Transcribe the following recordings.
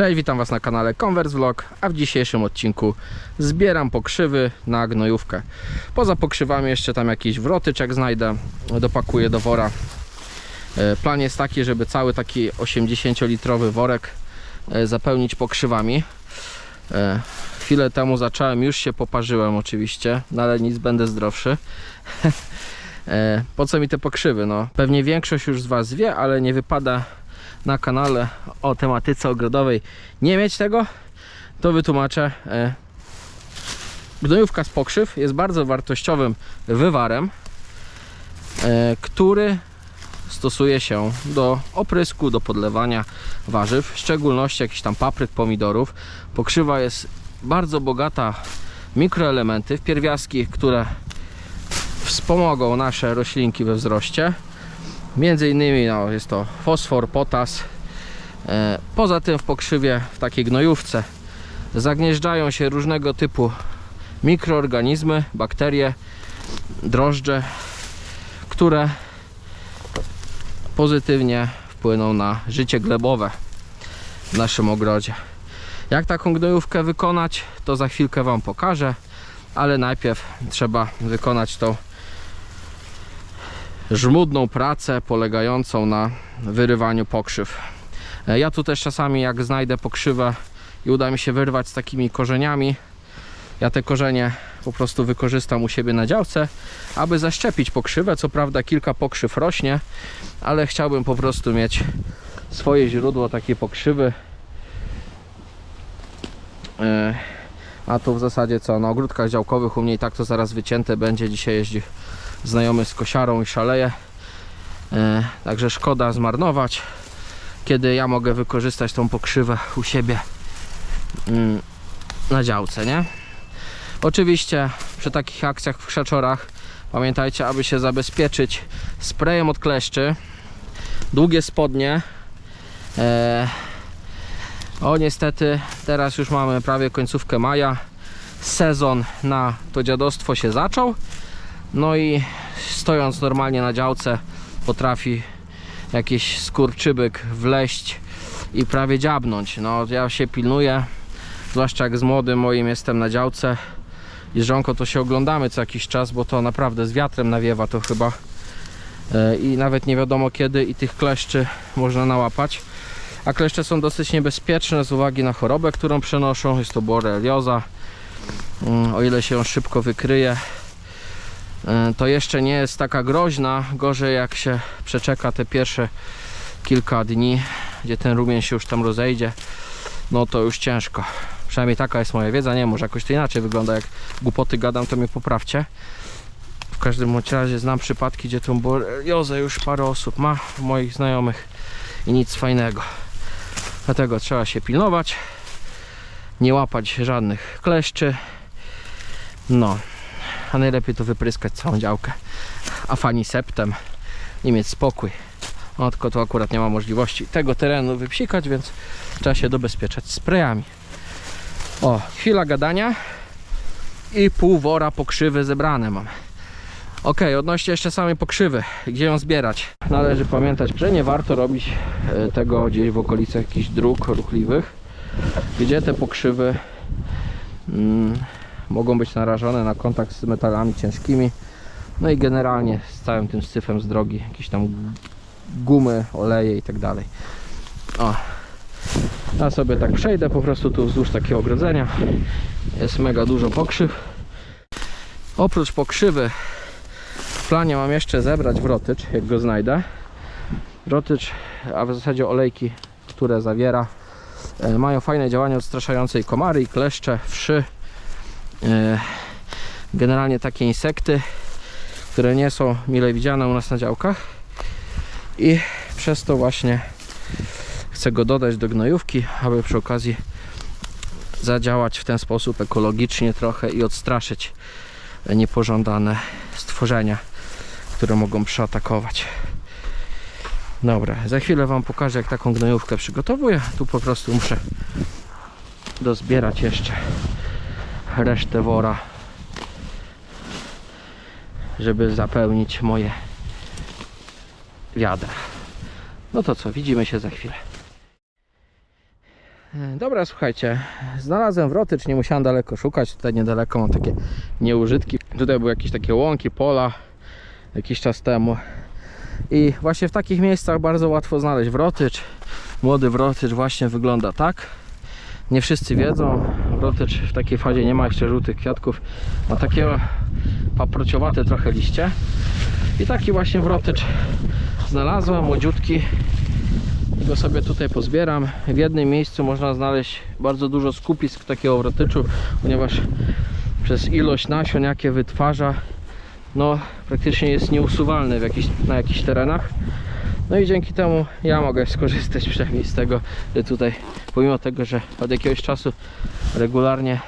Cześć, witam Was na kanale Converse Vlog, a w dzisiejszym odcinku zbieram pokrzywy na gnojówkę. Poza pokrzywami jeszcze tam jakiś wrotyczek znajdę, dopakuję do wora. E, Plan jest taki, żeby cały taki 80-litrowy worek e, zapełnić pokrzywami. E, Chwilę temu zacząłem, już się poparzyłem oczywiście, no ale nic, będę zdrowszy. Po co mi te pokrzywy? No, pewnie większość już z Was wie, ale nie wypada na kanale o tematyce ogrodowej nie mieć tego, to wytłumaczę. E, Gnojówka z pokrzyw jest bardzo wartościowym wywarem, e, który stosuje się do oprysku, do podlewania warzyw, w szczególności jakichś tam papryk, pomidorów. Pokrzywa jest bardzo bogata w mikroelementy, w pierwiastki, które wspomogą nasze roślinki we wzroście. Między innymi no, jest to fosfor, potas. E, Poza tym w pokrzywie, w takiej gnojówce zagnieżdżają się różnego typu mikroorganizmy, bakterie, drożdże, które pozytywnie wpłyną na życie glebowe w naszym ogrodzie. Jak taką gnojówkę wykonać, to za chwilkę Wam pokażę, ale najpierw trzeba wykonać tą żmudną pracę polegającą na wyrywaniu pokrzyw. E, Ja tu też czasami jak znajdę pokrzywę i uda mi się wyrwać z takimi korzeniami, ja te korzenie po prostu wykorzystam u siebie na działce, aby zaszczepić pokrzywę. Co prawda kilka pokrzyw rośnie, ale chciałbym po prostu mieć swoje źródło takiej pokrzywy. E, A tu w zasadzie co, na ogródkach działkowych u mnie i tak to zaraz wycięte będzie. Dzisiaj jeździ znajomy z kosiarą i szaleje. E, Także szkoda zmarnować, kiedy ja mogę wykorzystać tą pokrzywę u siebie mm, na działce, nie? Oczywiście przy takich akcjach w krzaczorach pamiętajcie, aby się zabezpieczyć sprayem od kleszczy, długie spodnie. E, o niestety teraz już mamy prawie końcówkę maja. Sezon na to dziadostwo się zaczął. No i stojąc normalnie na działce potrafi jakiś skurczybyk wleść i prawie dziabnąć. No ja się pilnuję, zwłaszcza jak z młodym moim jestem na działce żonką to się oglądamy co jakiś czas, bo to naprawdę z wiatrem nawiewa to chyba E, i nawet nie wiadomo kiedy i tych kleszczy można nałapać. A kleszcze są dosyć niebezpieczne z uwagi na chorobę, którą przenoszą. Jest to borelioza. Mm, O ile się ją szybko wykryje, to jeszcze nie jest taka groźna. Gorzej jak się przeczeka te pierwsze kilka dni, gdzie ten rumień się już tam rozejdzie, no to już ciężko. Przynajmniej taka jest moja wiedza. Nie, może jakoś to inaczej wygląda. Jak głupoty gadam, to mnie poprawcie. W każdym razie znam przypadki, gdzie tą boreliozę już parę osób ma, moich znajomych i nic fajnego. Dlatego trzeba się pilnować, nie łapać żadnych kleszczy. No, a najlepiej to wypryskać całą działkę afaniseptem i mieć spokój. No tylko tu akurat nie ma możliwości tego terenu wypsikać, więc trzeba się dobezpieczać sprayami. O, chwila gadania i pół wora pokrzywy zebrane mam. Ok, odnośnie jeszcze samej pokrzywy, gdzie ją zbierać? Należy pamiętać, że nie warto robić e, tego gdzieś w okolicach jakichś dróg ruchliwych, gdzie te pokrzywy mm, mogą być narażone na kontakt z metalami ciężkimi. No i generalnie z całym tym syfem z drogi, jakieś tam gumy, oleje i tak dalej. O, ja sobie tak przejdę po prostu tu wzdłuż takiego ogrodzenia. Jest mega dużo pokrzyw. Oprócz pokrzywy w planie mam jeszcze zebrać wrotycz, jak go znajdę. Wrotycz, a w zasadzie olejki, które zawiera, e, mają fajne działanie odstraszające i komary, i kleszcze, wszy. E, Generalnie takie insekty, które nie są mile widziane u nas na działkach. I przez to właśnie chcę go dodać do gnojówki, aby przy okazji zadziałać w ten sposób ekologicznie trochę i odstraszyć niepożądane stworzenia, które mogą przeatakować. Dobra, za chwilę Wam pokażę jak taką gnojówkę przygotowuję. Tu po prostu muszę dozbierać jeszcze resztę wora, żeby zapełnić moje wiadra. No to co, widzimy się za chwilę. E, Dobra, słuchajcie, znalazłem wrotycz, nie musiałem daleko szukać, tutaj niedaleko mam takie nieużytki. Tutaj były jakieś takie łąki, pola jakiś czas temu. I właśnie w takich miejscach bardzo łatwo znaleźć wrotycz. Młody wrotycz właśnie wygląda tak. Nie wszyscy wiedzą, wrotycz w takiej fazie nie ma jeszcze żółtych kwiatków. Ma takie paprociowate trochę liście. I taki właśnie wrotycz znalazłem, młodziutki. Go sobie tutaj pozbieram. W jednym miejscu można znaleźć bardzo dużo skupisk takiego wrotyczu, ponieważ przez ilość nasion jakie wytwarza, no praktycznie jest nieusuwalny w na jakichś terenach. No i dzięki temu ja mogę skorzystać przynajmniej z tego, że tutaj pomimo tego, że od jakiegoś czasu regularnie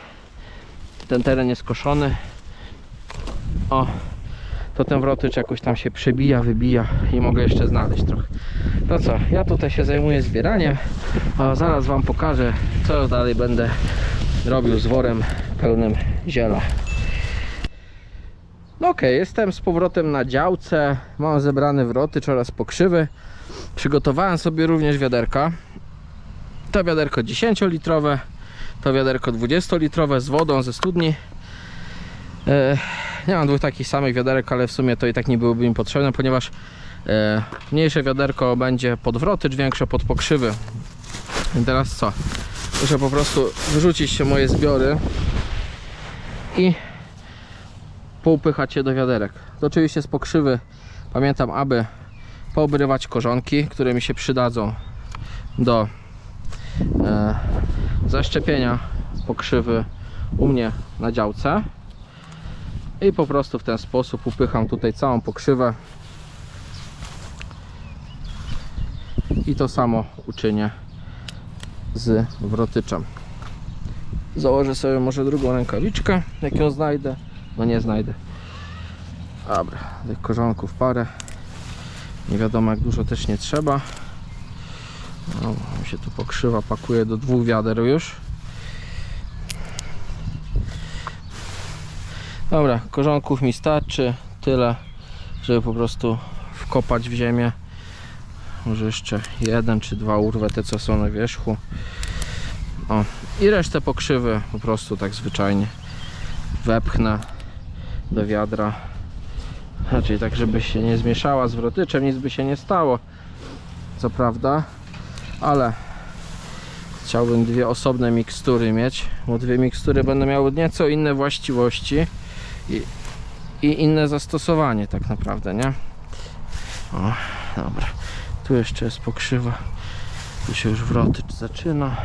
ten teren jest koszony, o, to ten wrotycz jakoś tam się przebija, wybija i mogę jeszcze znaleźć trochę. To co, ja tutaj się zajmuję zbieraniem, a zaraz Wam pokażę, co dalej będę robił z worem pełnym ziela. No okej, jestem z powrotem na działce, mam zebrane wrotycz oraz pokrzywy. Przygotowałem sobie również wiaderka. To wiaderko 10-litrowe, to wiaderko 20-litrowe z wodą ze studni. E, nie mam dwóch takich samych wiaderek, ale w sumie to i tak nie byłoby mi potrzebne, ponieważ e, mniejsze wiaderko będzie pod wrotycz, większe pod pokrzywy. I teraz co? Muszę po prostu wyrzucić się moje zbiory i poupychać je do wiaderek. To oczywiście z pokrzywy pamiętam, aby poobrywać korzonki, które mi się przydadzą do e, zaszczepienia pokrzywy u mnie na działce. I po prostu w ten sposób upycham tutaj całą pokrzywę. I to samo uczynię z wrotyczem. Założę sobie może drugą rękawiczkę. Jak ją znajdę no nie znajdę. Dobra, tych korzonków parę. Nie wiadomo jak dużo też nie trzeba no, się tu pokrzywa pakuje do dwóch wiader już Dobra, korzonków mi starczy tyle, żeby po prostu wkopać w ziemię. Może jeszcze jeden czy dwa urwę te co są na wierzchu. O, i resztę pokrzywy po prostu tak zwyczajnie wepchnę do wiadra. Raczej tak, żeby się nie zmieszała z wrotyczem, nic by się nie stało. Co prawda, ale chciałbym dwie osobne mikstury mieć, bo dwie mikstury będą miały nieco inne właściwości i, i inne zastosowanie tak naprawdę, nie? O, dobra. Tu jeszcze jest pokrzywa. Tu się już wrotycz zaczyna.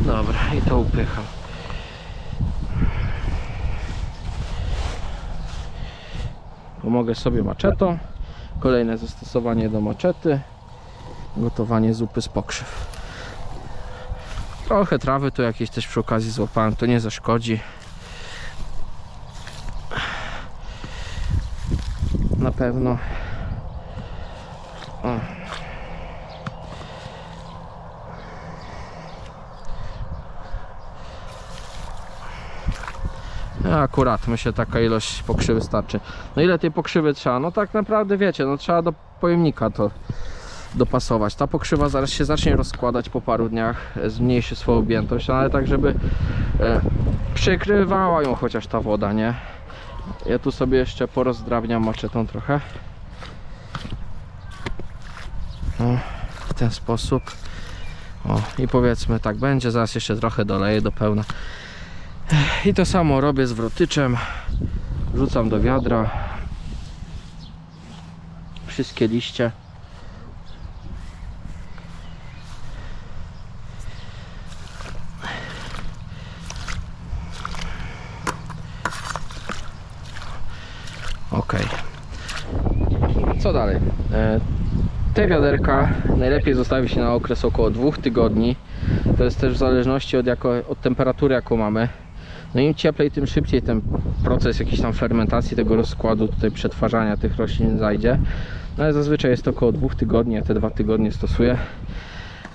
Dobra, i to upycham. Pomogę sobie maczetą. Kolejne zastosowanie do maczety. Gotowanie zupy z pokrzyw. Trochę trawy tu jakieś też przy okazji złapałem, to nie zaszkodzi. na pewno. O. Akurat myślę taka ilość pokrzywy starczy. No ile tej pokrzywy trzeba? No tak naprawdę wiecie, no trzeba do pojemnika to dopasować. Ta pokrzywa zaraz się zacznie rozkładać po paru dniach, e, zmniejszy swoją objętość, no ale tak żeby e, przykrywała ją chociaż ta woda, nie? Ja tu sobie jeszcze porozdrabniam maczetą trochę. O, w ten sposób. O, i powiedzmy tak będzie. Zaraz jeszcze trochę doleję do pełna. I to samo robię z wrotyczem. Rzucam do wiadra. Wszystkie liście. Ok. Co dalej? E, Te wiaderka najlepiej zostawi się na okres około dwóch tygodni. To jest też w zależności od, jako, od temperatury, jaką mamy. No im cieplej, tym szybciej ten proces jakiejś tam fermentacji tego rozkładu, tutaj przetwarzania tych roślin zajdzie. No ale zazwyczaj jest to około dwóch tygodni, ja te dwa tygodnie stosuję.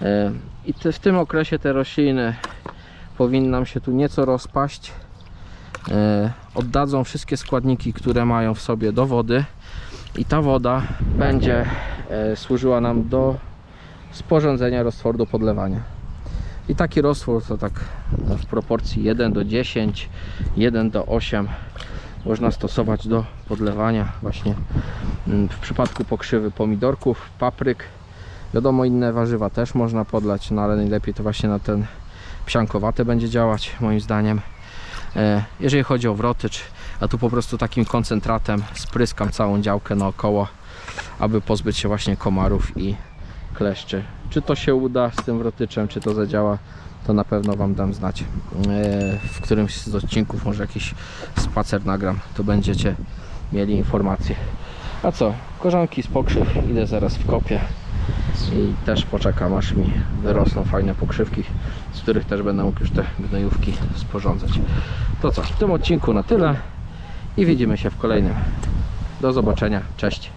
E, I te, w tym okresie te rośliny powinny nam się tu nieco rozpaść. E, oddadzą wszystkie składniki, które mają w sobie do wody i ta woda będzie e, służyła nam do sporządzenia roztworu do podlewania. I taki roztwór to tak w proporcji 1 do 10, 1 do 8 można stosować do podlewania właśnie mm, w przypadku pokrzywy pomidorków, papryk. Wiadomo, inne warzywa też można podlać, no ale najlepiej to właśnie na ten psiankowate będzie działać moim zdaniem. E, Jeżeli chodzi o wrotycz, a tu po prostu takim koncentratem spryskam całą działkę naokoło, aby pozbyć się właśnie komarów i kleszczy. Czy to się uda z tym wrotyczem, czy to zadziała, to na pewno Wam dam znać. E, W którymś z odcinków może jakiś spacer nagram, to będziecie mieli informacje. A co? Korzonki z pokrzyw idę zaraz w kopie i też poczekam aż mi wyrosną fajne pokrzywki, z których też będę mógł już te gnojówki sporządzać. To co? W tym odcinku na tyle i widzimy się w kolejnym. Do zobaczenia. Cześć.